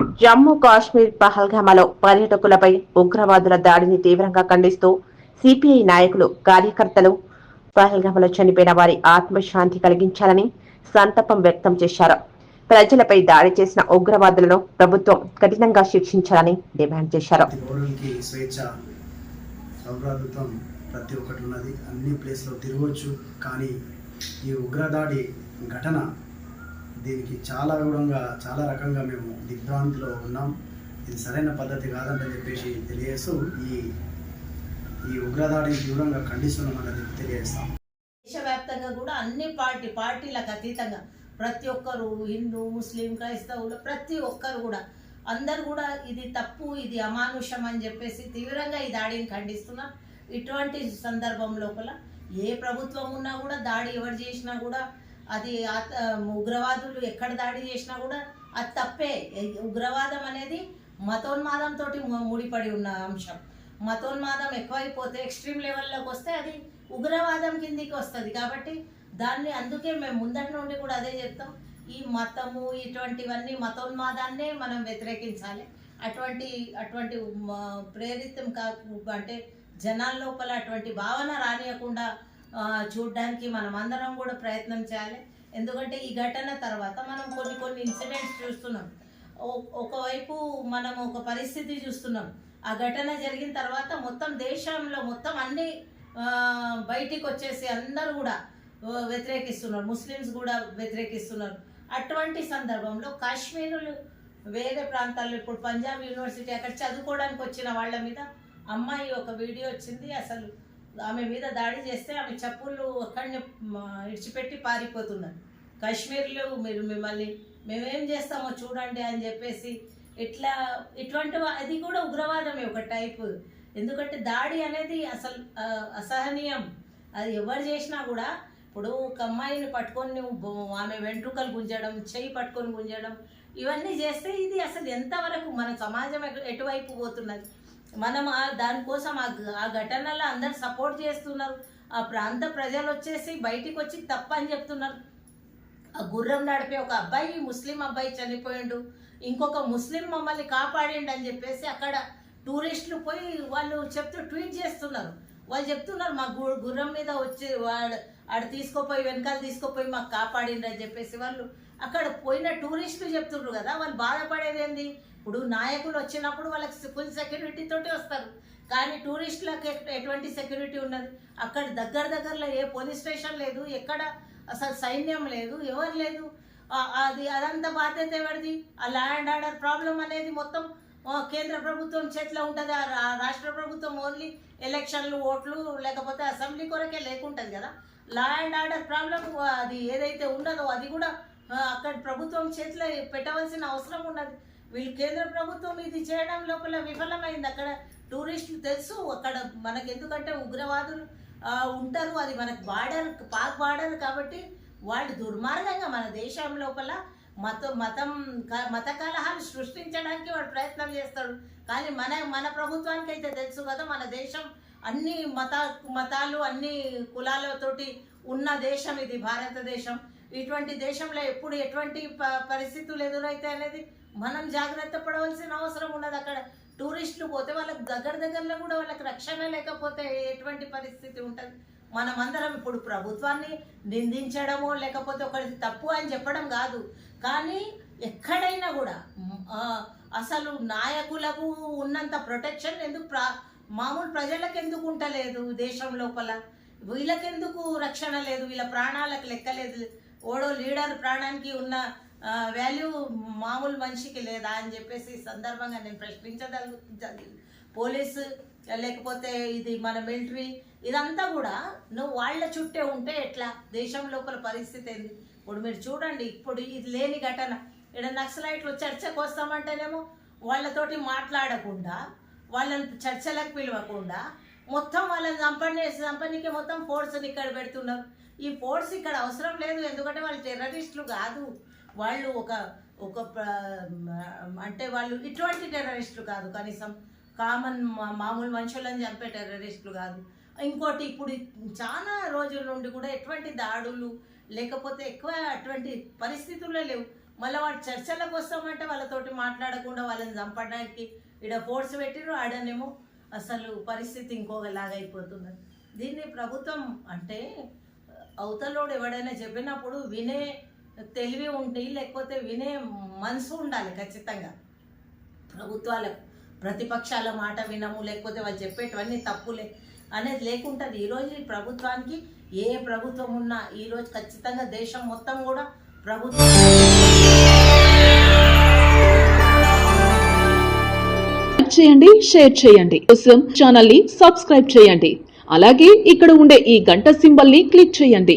జమ్మూ కాశ్మీర్ పహల్గామాలో పర్యాటకులపై ఉగ్రవాదుల దాడిని తీవ్రంగా ఖండిస్తూ సిపిఐ నాయకులు కార్యకర్తలు పహల్గామాలో చనిపోయిన వారి ఆత్మశాంతి కలిగించాలని సంతాపం వ్యక్తం చేశారు. ప్రజలపై దాడి చేసిన ఉగ్రవాదులను ప్రభుత్వం కఠినంగా శిక్షించాలని డిమాండ్ చేశారు. ప్రతి ఒక్కటి ఉన్నది. అన్ని ప్లేస్లో తిరగవచ్చు కానీ ఈ ఉగ్రదాడి ఘటన దీనికి చాలా విధంగా చాలా రకంగా మేము దిగ్భ్రాంతిలో ఉన్నాం. ఇది సరైన పద్ధతి కాదని చెప్పేసి తెలియజేస్తూ ఈ ఈ ఉగ్రదాడిని తీవ్రంగా ఖండిస్తున్నామన్నది తెలియజేస్తాం. దేశవ్యాప్తంగా కూడా అన్ని పార్టీ పార్టీలకు అతీతంగా ప్రతి ఒక్కరు హిందూ ముస్లిం క్రైస్తవులు ప్రతి ఒక్కరు కూడా అందరు కూడా ఇది తప్పు ఇది అమానుషం అని చెప్పేసి తీవ్రంగా ఈ దాడిని ఖండిస్తున్నాం. ఇటువంటి సందర్భం లోపల ఏ ప్రభుత్వం ఉన్నా కూడా దాడి ఎవరు చేసినా కూడా అది ఉగ్రవాదులు ఎక్కడ దాడి చేసినా కూడా అది తప్పే. ఉగ్రవాదం అనేది మతోన్మాదంతో ముడిపడి ఉన్న అంశం. మతోన్మాదం ఎక్కువైపోతే ఎక్స్ట్రీమ్ లెవెల్లోకి వస్తే అది ఉగ్రవాదం కిందికి వస్తుంది. కాబట్టి దాన్ని అందుకే మేము ముందటి నుండి కూడా అదే చెప్తాం. ఈ మతము ఇటువంటివన్నీ మతోన్మాదాన్నే మనం వ్యతిరేకించాలి. అటువంటి అటువంటి ప్రేరితం కా అంటే జనాల లోపల అటువంటి భావన రానియకుండా చూడడానికి మనం అందరం కూడా ప్రయత్నం చేయాలి. ఎందుకంటే ఈ ఘటన తర్వాత మనం కొన్ని కొన్ని ఇన్సిడెంట్స్ చూస్తున్నాం. ఒకవైపు మనం ఒక పరిస్థితి చూస్తున్నాం. ఆ ఘటన జరిగిన తర్వాత మొత్తం దేశంలో మొత్తం అన్ని బయటికి వచ్చేసి అందరూ కూడా వ్యతిరేకిస్తున్నారు. ముస్లిమ్స్ కూడా వ్యతిరేకిస్తున్నారు. అటువంటి సందర్భంలో కాశ్మీరులు వేరే ప్రాంతాల్లో ఇప్పుడు పంజాబ్ యూనివర్సిటీ అక్కడ చదువుకోవడానికి వచ్చిన వాళ్ళ మీద అమ్మాయి ఒక వీడియో వచ్చింది. అసలు ఆమె మీద దాడి చేస్తే ఆమె చెప్పులు అక్కడనే ఇడిచిపెట్టి పారిపోతున్నారు కాశ్మీర్లో మీరు మిమ్మల్ని మేమేం చేస్తామో చూడండి అని చెప్పేసి ఇట్లా ఇటువంటి అది కూడా ఉగ్రవాదమే ఒక టైప్. ఎందుకంటే దాడి అనేది అసలు అసహనీయం. అది ఎవరు చేసినా కూడా ఇప్పుడు ఒక అమ్మాయిని పట్టుకొని నువ్వు ఆమె వెంట్రుకలు గుంజడం చెయ్యి పట్టుకొని గుంజడం ఇవన్నీ చేస్తే ఇది అసలు ఎంతవరకు మన సమాజం ఎటు- ఎటువైపు పోతున్నది? మనం ఆ దానికోసం ఆ ఆ ఘటనలో అందరు సపోర్ట్ చేస్తున్నారు. ఆ ప్రాంత ప్రజలు వచ్చేసి బయటికి వచ్చి తప్ప అని చెప్తున్నారు. ఆ గుర్రం నడిపే ఒక అబ్బాయి ముస్లిం అబ్బాయి చనిపోయిండు. ఇంకొక ముస్లిం మమ్మల్ని కాపాడిండు అని చెప్పేసి అక్కడ టూరిస్టులు పోయి వాళ్ళు చెప్తూ ట్వీట్ చేస్తున్నారు. వాళ్ళు చెప్తున్నారు మా గు- గుర్రం మీద వచ్చి వాడు ఆడు తీసుకోపోయి వెనకాల తీసుకోపోయి మాకు కాపాడిండు అని చెప్పేసి వాళ్ళు అక్కడ పోయిన టూరిస్టులు చెప్తుండ్రు కదా వాళ్ళు బాధపడేది ఏంది? ఇప్పుడు నాయకులు వచ్చినప్పుడు వాళ్ళకి ఫుల్ సెక్యూరిటీ తోటి వస్తారు. కానీ టూరిస్టులకు ఎటువంటి సెక్యూరిటీ ఉన్నది అక్కడ దగ్గర దగ్గరలో ఏ పోలీస్ స్టేషన్ లేదు ఎక్కడ అసలు సైన్యం లేదు ఎవరు లేదు. అది అదంతా బాధ్యత ఎవరిది? ఆ ల్యాండ్ ఆర్డర్ ప్రాబ్లం అనేది మొత్తం కేంద్ర ప్రభుత్వం చేతిలో ఉంటుంది. ఆ రా- రాష్ట్ర ప్రభుత్వం ఓన్లీ ఎలక్షన్లు ఓట్లు లేకపోతే అసెంబ్లీ కొరకే లేకుంటుంది కదా. లా అండ్ ఆర్డర్ ప్రాబ్లం అది ఏదైతే ఉన్నదో అది కూడా అక్కడ ప్రభుత్వం చేతిలో పెట్టవలసిన అవసరం ఉన్నది. వీళ్ళు కేంద్ర ప్రభుత్వం ఇది చేయడం లోపల విఫలమైంది. అక్కడ టూరిస్టులు తెలుసు అక్కడ మనకు ఎందుకంటే ఉగ్రవాదులు ఉంటారు. అది మనకు బార్డర్ పాక్ బార్డర్ కాబట్టి వాళ్ళు దుర్మార్గంగా మన దేశం లోపల మత మతం క- మత కలహాలు సృష్టించడానికి వాడు ప్రయత్నం చేస్తాడు. కానీ మన మన ప్రభుత్వానికి అయితే తెలుసు కదా మన దేశం అన్ని మత మతాలు అన్ని కులాలతోటి ఉన్న దేశం ఇది భారతదేశం. ఇటువంటి దేశంలో ఎప్పుడు ఎటువంటి ప- పరిస్థితులు ఎదురైతే అనేది మనం జాగ్రత్త పడవలసిన అవసరం ఉన్నది. అక్కడ టూరిస్టులు పోతే వాళ్ళకి దగ్గర దగ్గరలో కూడా వాళ్ళకి రక్షణ లేకపోతే ఎటువంటి పరిస్థితి ఉంటుంది? మనమందరం ఇప్పుడు ప్రభుత్వాన్ని నిందించడమో లేకపోతే ఒకటి తప్పు అని చెప్పడం కాదు. కానీ ఎక్కడైనా కూడా అసలు నాయకులకు ఉన్నంత ప్రొటెక్షన్ ఎందుకు ప్రా మామూలు ప్రజలకు ఎందుకు ఉంటలేదు దేశం లోపల? వీళ్ళకెందుకు రక్షణ లేదు? వీళ్ళ ప్రాణాలకు లెక్కలేదు ఓడో లీడర్ ప్రాణానికి ఉన్న వాల్యూ మామూలు మనిషికి లేదా అని చెప్పేసి ఈ సందర్భంగా నేను ప్రశ్నించదలు పోలీసు లేకపోతే ఇది మన మిలిటరీ ఇదంతా కూడా నువ్వు వాళ్ళ చుట్టే ఉంటే ఎట్లా? దేశం లోపల పరిస్థితి ఏంది? ఇప్పుడు మీరు చూడండి ఇప్పుడు ఇది లేని ఘటన. ఇక్కడ నక్సలైట్లు చర్చకు వస్తామంటేనేమో వాళ్ళతోటి మాట్లాడకుండా వాళ్ళని చర్చలకు పిలవకుండా మొత్తం వాళ్ళని చంపని చంపనీకి మొత్తం ఫోర్స్ని ఇక్కడ పెడుతున్నారు. ఈ ఫోర్స్ ఇక్కడ అవసరం లేదు ఎందుకంటే వాళ్ళు టెర్రరిస్టులు కాదు. వాళ్ళు ఒక ఒక అంటే వాళ్ళు ఇటువంటి టెర్రరిస్టులు కాదు కనీసం కామన్ మామూలు మనుషులను చంపే టెర్రరిస్టులు కాదు. ఇంకోటి ఇప్పుడు చాలా రోజుల నుండి కూడా ఎటువంటి దాడులు లేకపోతే ఎక్కువ అటువంటి పరిస్థితుల్లో లేవు. మళ్ళీ వాడు చర్చలకు వస్తామంటే వాళ్ళతోటి మాట్లాడకుండా వాళ్ళని చంపడానికి ఇక్కడ ఫోర్స్ పెట్టిరు ఆడనేమో అసలు పరిస్థితి ఇంకోలాగా అయిపోతుంది. దీన్ని ప్రభుత్వం అంటే అవతలోడు ఎవడైనా చెప్పినప్పుడు వినే తెలివి ఉండి లేకపోతే వినే మనసు ఉండాలి ఖచ్చితంగా. ప్రభుత్వాలకు ప్రతిపక్షాల మాట వినము లేకపోతే వాళ్ళు చెప్పేటివన్నీ తప్పులే అనేది లేకుంటుంది. ఈరోజు ఈ ప్రభుత్వానికి ఏ ప్రభుత్వం ఉన్నా ఈరోజు ఖచ్చితంగా దేశం మొత్తం కూడా ప్రభుత్వం. చేయండి షేర్ చేయండి. కోసం ఛానల్ని సబ్స్క్రైబ్ చేయండి. అలాగే ఇక్కడ ఉండే ఈ గంట సింబల్ని క్లిక్ చేయండి.